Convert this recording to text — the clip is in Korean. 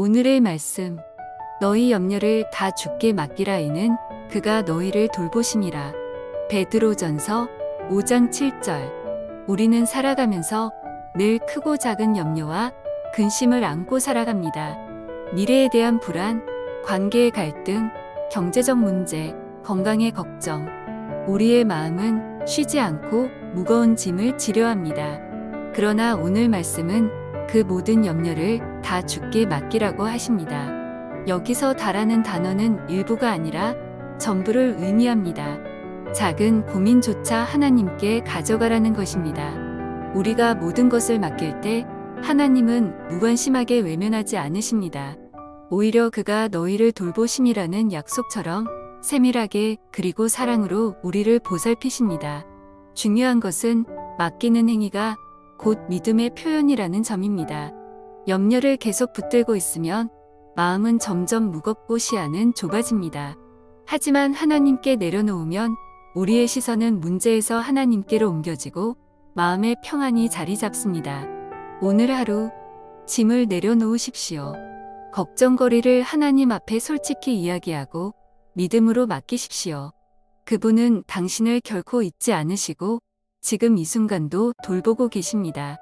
오늘의 말씀. 너희 염려를 다 주께 맡기라 이는 그가 너희를 돌보심이라. 베드로전서 5장 7절. 우리는 살아가면서 늘 크고 작은 염려와 근심을 안고 살아갑니다. 미래에 대한 불안, 관계의 갈등, 경제적 문제, 건강의 걱정. 우리의 마음은 쉬지 않고 무거운 짐을 지려합니다. 그러나 오늘 말씀은 그 모든 염려를 다 주께 맡기라고 하십니다. 여기서 다라는 단어는 일부가 아니라 전부를 의미합니다. 작은 고민조차 하나님께 가져가라는 것입니다. 우리가 모든 것을 맡길 때 하나님은 무관심하게 외면하지 않으십니다. 오히려 그가 너희를 돌보심이라는 약속처럼 세밀하게 그리고 사랑으로 우리를 보살피십니다. 중요한 것은 맡기는 행위가 곧 믿음의 표현이라는 점입니다. 염려를 계속 붙들고 있으면 마음은 점점 무겁고 시야는 좁아집니다. 하지만 하나님께 내려놓으면 우리의 시선은 문제에서 하나님께로 옮겨지고 마음의 평안이 자리 잡습니다. 오늘 하루 짐을 내려놓으십시오. 걱정거리를 하나님 앞에 솔직히 이야기하고 믿음으로 맡기십시오. 그분은 당신을 결코 잊지 않으시고 지금 이 순간도 돌보고 계십니다.